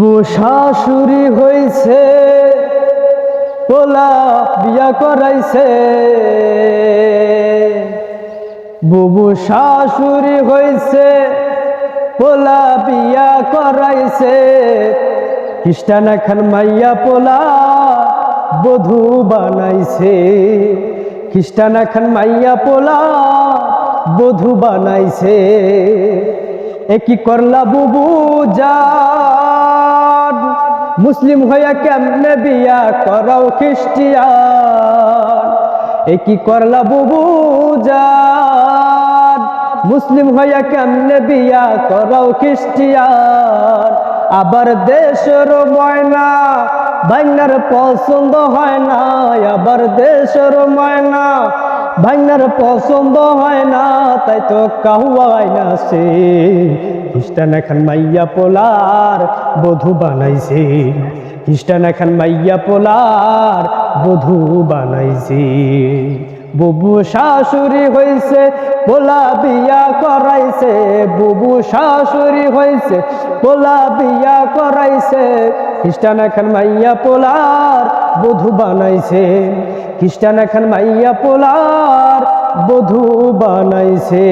বুবু শাশুড়ি হইছে, পোলা বিয়া করাইছে। বুবু শাশুড়ি হইছে, পোলা বিয়া করাইছে। খ্রিস্টান এখন মাইয়া পোলা বধু বানাইছে। খ্রিস্টান এখন মাইয়া পোলা বধু বানাইছে। এ কি করলা বুবু জান মুসলিম হইয়া কেমনে বিয়া করাও খ্রিস্টিয়ান? এ কি করলা বুবু জান? মুসলিম হইয়া কেমনে বিয়া করাও খ্রিস্টিয়ান? আবার দেশের ময়না ভাঙ্গার পছন্দ হয় না আবার দেশের ময়না ভাঙ্গার পছন্দ হয় না, তাই তো কাহুয়াই না সে। খ্রিস্টান এখন মাইয়া পোলার বধু বানাইছে। খ্রিস্টান এখন মাইয়া পোলার বধু বানাইছে। বুবু শাশুড়ি হয়েছে পোলা বিয়া করাইছে। বুবু শাশুড়ি হয়েছে পোলা বিয়া করাইছে। খ্রিস্টান এখন মাইয়া পোলার বধু বানাইছে। খ্রিস্টান এখন মাইয়া পোলার বধু বানাইছে।